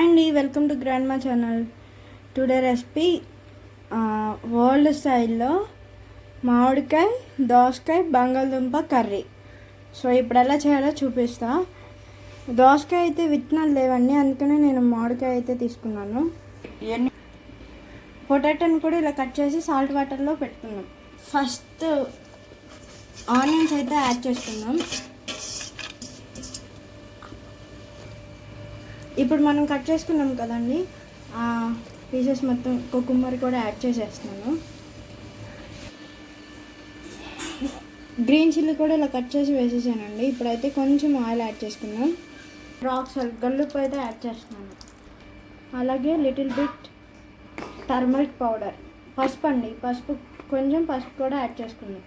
అండి welcome to grand మా channel. Today recipe world స్టైల్లో మామిడికాయ దోసకాయ బంగాళదుంప కర్రీ. సో ఇప్పుడు ఎలా చేయాలో చూపిస్తా. దోసకాయ అయితే విత్తనాలు లేవండి అందుకనే నేను మామిడికాయ అయితే తీసుకున్నాను. ఇవన్నీ పొటాటోని కూడా ఇలా కట్ చేసి సాల్ట్ వాటర్లో పెట్టుకున్నాం. ఫస్ట్ ఆనియన్స్ అయితే యాడ్ చేస్తున్నాం. ఇప్పుడు మనం కట్ చేసుకున్నాం కదండి. ఆ పీసెస్ మొత్తం కుకుంబర్ కూడా యాడ్ చేసేస్తున్నాను. గ్రీన్ చిల్లీ కూడా ఇలా కట్ చేసి వేసేసానండి. ఇప్పుడైతే కొంచెం ఆయిల్ యాడ్ చేసుకున్నాం రాక్ సాల్ట్ గల్లుప్పు అయితే యాడ్ చేస్తున్నాను. అలాగే లిటిల్ బిట్ టర్మరిక్ పౌడర్ పసుపు అండి. పసుపు కొంచెం పసుపు కూడా యాడ్ చేసుకున్నాం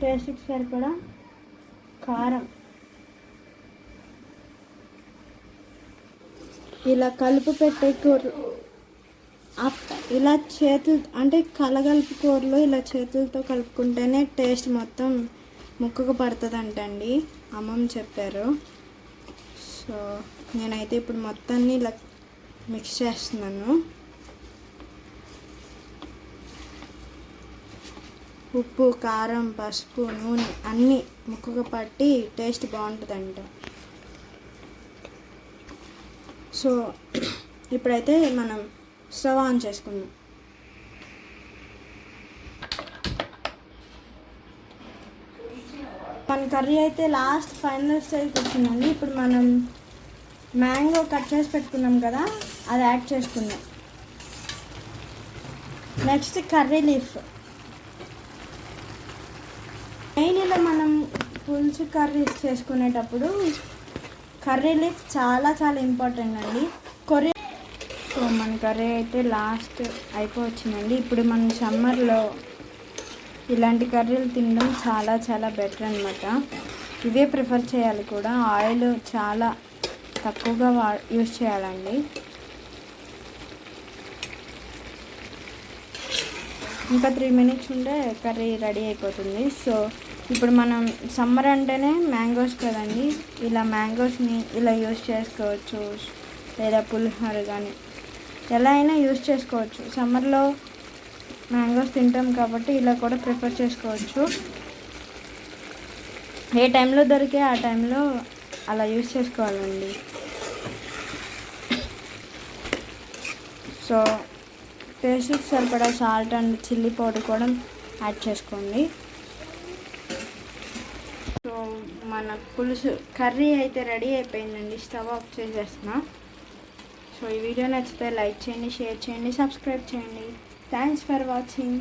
టేస్ట్కి సరిపడా కారం. ఇలా కలుపు పెట్టే కూర ఇలా చేతులు అంటే కలగలుపు కూరలో ఇలా చేతులతో కలుపుకుంటేనే టేస్ట్ మొత్తం ముక్కకు పడుతుంది అంటండి అమ్మమ్మ చెప్పారు. సో నేనైతే ఇప్పుడు మొత్తాన్ని ఇలా మిక్స్ చేస్తున్నాను. ఉప్పు కారం పసుపు నూనె అన్నీ ముక్కగా పట్టి టేస్ట్ బాగుంటుందంట. సో ఇప్పుడైతే మనం స్టవ్ ఆన్ చేసుకుందాం. మన కర్రీ అయితే లాస్ట్ ఫైనల్ స్టేజ్కి వచ్చిందండి. ఇప్పుడు మనం మ్యాంగో కట్ చేసి పెట్టుకున్నాం కదా అది యాడ్ చేసుకుందాం. Next curry leaf. మెయిన్ ఇలా మనం పులుసు కర్రీస్ చేసుకునేటప్పుడు కర్రీ లీఫ్ చాలా చాలా ఇంపార్టెంట్ అండి. కొరియా సో మన కర్రీ అయితే లాస్ట్ అయిపోవచ్చిందండి. ఇప్పుడు మనం సమ్మర్లో ఇలాంటి కర్రీలు తినడం చాలా చాలా బెటర్ అనమాట ఇవే ప్రిఫర్ చేయాలి కూడా. ఆయిల్ చాలా తక్కువగా వా యూజ్ చేయాలండి. ఇంకా త్రీ మినిట్స్ ఉంటే కర్రీ రెడీ అయిపోతుంది. సో ఇప్పుడు మనం సమ్మర్ అంటేనే మ్యాంగోస్ కదండి. ఇలా మ్యాంగోస్ని ఇలా యూస్ చేసుకోవచ్చు. లేదా పులిహోర కానీ ఎలా అయినా యూస్ చేసుకోవచ్చు. సమ్మర్లో మ్యాంగోస్ తింటాం కాబట్టి ఇలా కూడా ప్రిఫర్ చేసుకోవచ్చు. ఏ టైంలో దొరికే ఆ టైంలో అలా యూస్ చేసుకోవాలండి. సో టేస్ట్కి సరిపడా సాల్ట్ అండ్ చిల్లీ పౌడర్ కూడా యాడ్ చేసుకోండి. మన పులుసు కర్రీ అయితే రెడీ అయిపోయిందండి. స్టవ్ ఆఫ్ చేసేస్తున్నా. సో ఈ వీడియో నచ్చితే లైక్ చేయండి షేర్ చేయండి సబ్స్క్రైబ్ చేయండి. Thanks for watching